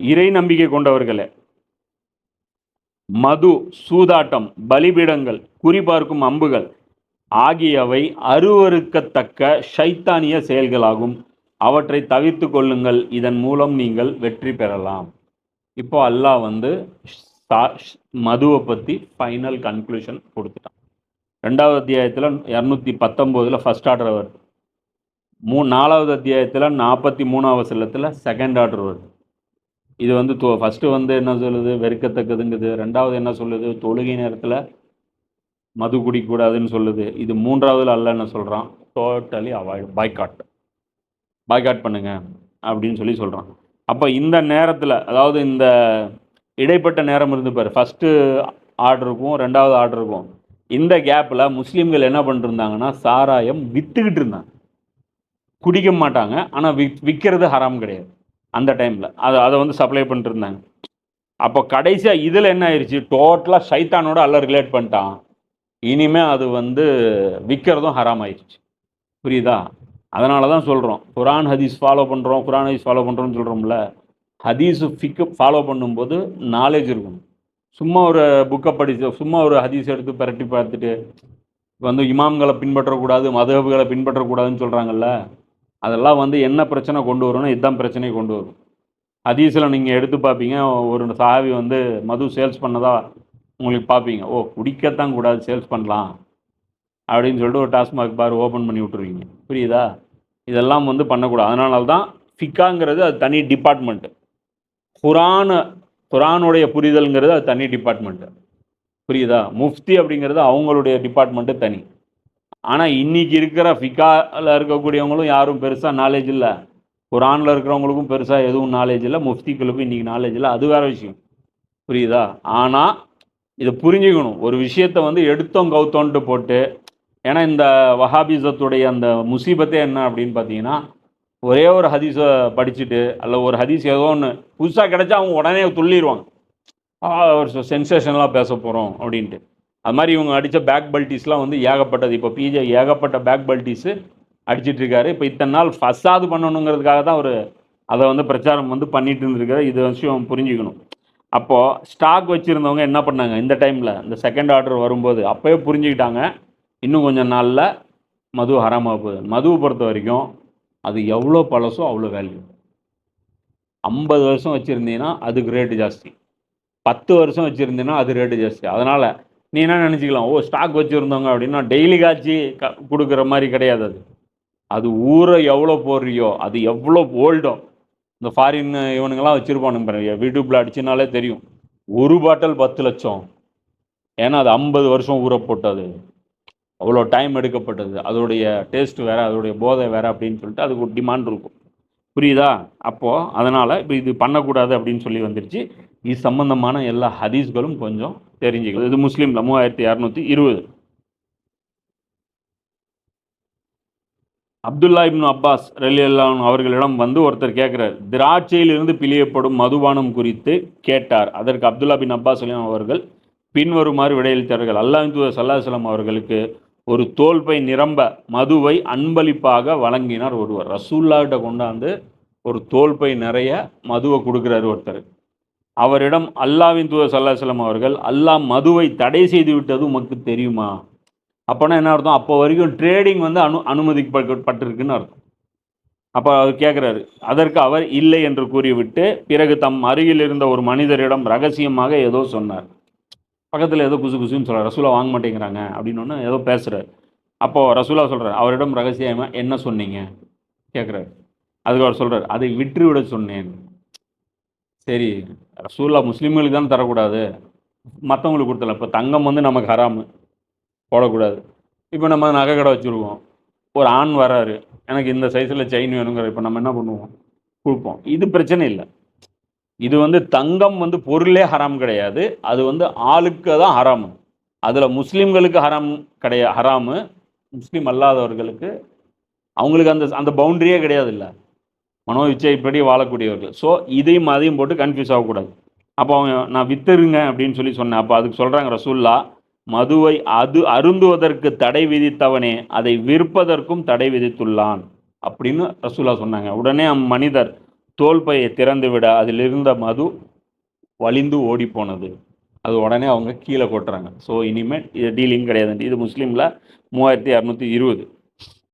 இறை நம்பிக்கை கொண்டவர்களே மது சூதாட்டம் பலிபீடங்கள் குறிபார்க்கும் அம்புகள் ஆகியவை அருவருக்கத்தக்க ஷைத்தானிய செயல்களாகும். அவற்றை தவிர்த்து கொள்ளுங்கள். இதன் மூலம் நீங்கள் வெற்றி பெறலாம். இப்போ அல்லாஹ் வந்து சா- மதுவை பற்றி ஃபைனல் கன்க்ளூஷன் கொடுத்துட்டான். ரெண்டாவது அத்தியாயத்தில் இரநூத்தி பத்தொம்போதில் ஃபஸ்ட் ஆர்டர் வருது மூ நாலாவது அத்தியாயத்தில் நாற்பத்தி மூணாவது செல்லத்தில் செகண்ட் ஆர்டர் வருது இது வந்து தொ ஃபஸ்ட்டு வந்து என்ன சொல்லுது? வெறுக்கத்தக்கதுங்குது. ரெண்டாவது என்ன சொல்லுது? தொழுகை நேரத்தில் மது குடிக்கக்கூடாதுன்னு சொல்லுது. இது மூன்றாவதுல அல்ல என்ன சொல்கிறான் டோட்டலி அவாய்ட் பாய்காட் பாய்காட் பண்ணுங்க அப்படின்னு சொல்லி சொல்கிறான் அப்போ இந்த நேரத்தில் அதாவது இந்த இடைப்பட்ட நேரம் இருந்து பாரு. ஃபஸ்ட்டு ஆர்டருக்கும் ரெண்டாவது ஆர்டருக்கும் இந்த கேப்பில் முஸ்லீம்கள் என்ன பண்ணிருந்தாங்கன்னா சாராயம் விற்றுக்கிட்டு இருந்தாங்க. குடிக்க மாட்டாங்க. ஆனால் விக் விற்கிறது ஹராம் கிடையாது. அந்த டைமில் அதை அதை வந்து சப்ளை பண்ணிட்டு இருந்தாங்க. அப்போ கடைசியாக இதில் என்ன ஆயிடுச்சு டோட்டலாக சைத்தானோட அல்ல ரிலேட் பண்ணிட்டான். இனிமேல் அது வந்து விற்கிறதும் ஹராம் ஆயிடுச்சு புரியுதா? அதனால தான் சொல்கிறோம் குரான் ஹதீஸ் ஃபாலோ பண்ணுறோம் குரான் ஹதீஸ் ஃபாலோ பண்ணுறோம்னு சொல்கிறோம்ல ஹதீஸு ஃபிக்கு ஃபாலோ பண்ணும்போது நாலேஜ் இருக்கணும் சும்மா ஒரு புக்கை படிச்சு சும்மா ஒரு ஹதீஸ் எடுத்து பிரட்டி பார்த்துட்டு வந்து இமாம்களை பின்பற்றக்கூடாது மதகுகளை பின்பற்றக்கூடாதுன்னு சொல்கிறாங்கல்ல அதெல்லாம் வந்து என்ன பிரச்சனை கொண்டு வரும்னா இதுதான் பிரச்சனையை கொண்டு வரும். ஹதீஸில் நீங்கள் எடுத்து பார்ப்பீங்க ஒரு சாவி வந்து மது சேல்ஸ் பண்ணதா உங்களுக்கு பார்ப்பீங்க. ஓ குடிக்கத்தான் கூடாது சேல்ஸ் பண்ணலாம் அப்படின்னு சொல்லிட்டு ஒரு டாஸ்மாக் பார் ஓப்பன் பண்ணி விட்டுருவீங்க. புரியுதா? இதெல்லாம் வந்து பண்ணக்கூடாது. அதனால தான் ஃபிக்காங்கிறது அது தனி டிபார்ட்மெண்ட்டு குரான குரானுடைய புரிதல்ங்கிறது அது தனி டிபார்ட்மெண்ட்டு புரியுதா? முஃப்தி அப்படிங்கிறது அவங்களுடைய டிபார்ட்மெண்ட்டு தனி. ஆனால் இன்னைக்கு இருக்கிற ஃபிக்காவில் இருக்கக்கூடியவங்களும் யாரும் பெருசாக நாலேஜ் இல்லை. குரானில் இருக்கிறவங்களுக்கும் பெருசாக எதுவும் நாலேஜ் இல்லை. முஃப்திகளுக்கும் இன்றைக்கி நாலேஜ் இல்லை. அது வேற விஷயம். புரியுதா? ஆனால் இதை புரிஞ்சுக்கணும். ஒரு விஷயத்தை வந்து எடுத்தோம் கவுத்தோன்ட்டு போட்டு ஏன்னா இந்த வஹாபிசத்துடைய அந்த முசீபத்தே என்ன அப்படின்னு பார்த்தீங்கன்னா ஒரே ஒரு ஹதீஸை படிச்சுட்டு அல்ல ஒரு ஹதீஸ் ஏதோ ஒன்று புதுசாக கிடச்சா அவங்க உடனே துள்ளிடுவாங்க ஒரு சென்சேஷனலாக பேச போகிறோம் அப்படின்ட்டு. அது மாதிரி இவங்க அடித்த பேக் பல்ட்டிஸ்லாம் வந்து ஏகப்பட்டது. இப்போ பிஜே ஏகப்பட்ட பேக் பல்ட்டிஸு அடிச்சிட்டு இருக்காரு. இப்போ இத்தனை நாள் ஃபஸ்டாவது பண்ணணுங்கிறதுக்காக தான் அவர் அதை வந்து பிரச்சாரம் வந்து பண்ணிட்டு இருந்திருக்காரு. இது விஷயம் புரிஞ்சுக்கணும். அப்போது ஸ்டாக் வச்சுருந்தவங்க என்ன பண்ணாங்க? இந்த டைமில் இந்த செகண்ட் ஆர்டர் வரும்போது அப்போயே புரிஞ்சுக்கிட்டாங்க. இன்னும் கொஞ்சம் நாளில் மது ஹராமாக போகுது. மதுவை பொறுத்த வரைக்கும் அது எவ்வளோ பழசோ அவ்வளோ வேல்யூ ஐம்பது வருஷம் வச்சுருந்தீங்கன்னா அதுக்கு ரேட்டு ஜாஸ்தி. பத்து வருஷம் வச்சுருந்தீங்கன்னா அது ரேட்டு ஜாஸ்தி. அதனால் நீ என்ன நினச்சிக்கலாம்? ஓ ஸ்டாக் வச்சுருந்தவங்க அப்படின்னா டெய்லி காய்ச்சி க கொடுக்குற மாதிரி கிடையாது அது. அது ஊரை எவ்வளோ போடுறியோ அது எவ்வளோ ஓல்டோ இந்த ஃபாரின் இவனுங்கெல்லாம் வச்சுருப்பானுங்க பாருங்க. யூடியூப்பில் அடிச்சுனாலே தெரியும். ஒரு பாட்டில் பத்து லட்சம். ஏன்னா அது ஐம்பது வருஷம் ஊற போட்டது. அவ்வளோ டைம் எடுக்கப்பட்டது. அதோடைய டேஸ்ட் வேறு அதோடைய போதை வேறு அப்படின்னு சொல்லிட்டு அதுக்கு ஒரு டிமாண்ட் இருக்கும். புரியுதா? அப்போது அதனால் இப்போ இது பண்ணக்கூடாது அப்படின்னு சொல்லி வந்துருச்சு. இது சம்பந்தமான எல்லா ஹதீஸ்களும் கொஞ்சம் தெரிஞ்சுக்கணும் இது முஸ்லீமில் மூவாயிரத்தி இரநூத்தி இருபது. அப்துல்லா இப்னு அப்பாஸ் ரலியல்லான் அவர்களிடம் வந்து ஒருத்தர் கேட்குறார் திராட்சையிலிருந்து பிழியப்படும் மதுபானம் குறித்து கேட்டார். அதற்கு அப்துல்லா பின் அப்பாஸ் அலியம் அவர்கள் பின்வருமாறு விடையளித்தார்கள் அல்லாஹின் தூதர் சல்லாஹலம் அவர்களுக்கு ஒரு தோல்பை நிரம்ப மதுவை அன்பளிப்பாக வழங்கினார் ஒருவர். ரசூல்லாகிட்ட கொண்டாந்து ஒரு தோல்பை நிறைய மதுவை கொடுக்குறாரு ஒருத்தர். அவரிடம் அல்லாவின் தூதர் சல்லாஹலம் அவர்கள் அல்லாஹ் மதுவை தடை செய்து விட்டது உமக்கு தெரியுமா? அப்போனா என்ன அர்த்தம்? அப்போ வரைக்கும் ட்ரேடிங் வந்து அனு அனுமதிக்கப்பட்டிருக்குன்னு அர்த்தம். அப்போ அவர் கேட்குறாரு அதற்கு அவர் இல்லை என்று கூறிவிட்டு பிறகு தம் அருகில் இருந்த ஒரு மனிதரிடம் ரகசியமாக ஏதோ சொன்னார். பக்கத்தில் ஏதோ குசு குசுன்னு சொல்கிறார் ரசூலா வாங்க மாட்டேங்கிறாங்க அப்படின்னு ஒன்று ஏதோ பேசுகிறார் அப்போது ரசூலா சொல்கிறார் அவரிடம் ரகசியமாக என்ன சொன்னீங்க? கேட்குறாரு. அதுக்கு அவர் சொல்கிறார் அதை விற்று விட சொன்னேன். சரி ரசூல்லா முஸ்லீம்களுக்கு தான் தரக்கூடாது. மற்றவங்களுக்கு கொடுத்தல இப்போ தங்கம் வந்து நமக்கு ஹராமு. போடக்கூடாது. இப்போ நம்ம நகை கடை வச்சுருக்கோம். ஒரு ஆண் வராரு. எனக்கு இந்த சைஸில் செயின் வேணுங்கிற இப்போ நம்ம என்ன பண்ணுவோம்? கொடுப்போம். இது பிரச்சனை இல்லை. இது வந்து தங்கம் வந்து பொருளே ஹராம் கிடையாது. அது வந்து ஆளுக்கு தான் ஹராமு. அதில் முஸ்லீம்களுக்கு ஹராம் கிடையா ஹராமு. முஸ்லீம் அல்லாதவர்களுக்கு அவங்களுக்கு அந்த அந்த பவுண்டரியே கிடையாது இல்லை மனோ இச்சைப்படி வாழக்கூடியவர்கள். ஸோ இதையும் அதையும் போட்டு கன்ஃபியூஸ் ஆகக்கூடாது. அப்போ அவங்க நான் வித்துருங்க அப்படின்னு சொல்லி சொன்னேன். அப்போ அதுக்கு சொல்கிறாங்க ரசூல்லா மதுவை அது அருந்துவதற்கு தடை விதித்தவனே அதை விற்பதற்கும் தடை விதித்துள்ளான் அப்படின்னு ரசூலா சொன்னாங்க. உடனே அம்மனிதர் தோல்பையை திறந்து விட அதில் இருந்த மது வலிந்து ஓடி போனது அது உடனே அவங்க கீழே கொட்டுறாங்க. ஸோ இனிமேல் இது டீலிங் கிடையாது இது முஸ்லீமில் மூவாயிரத்தி இரநூத்தி இருபது.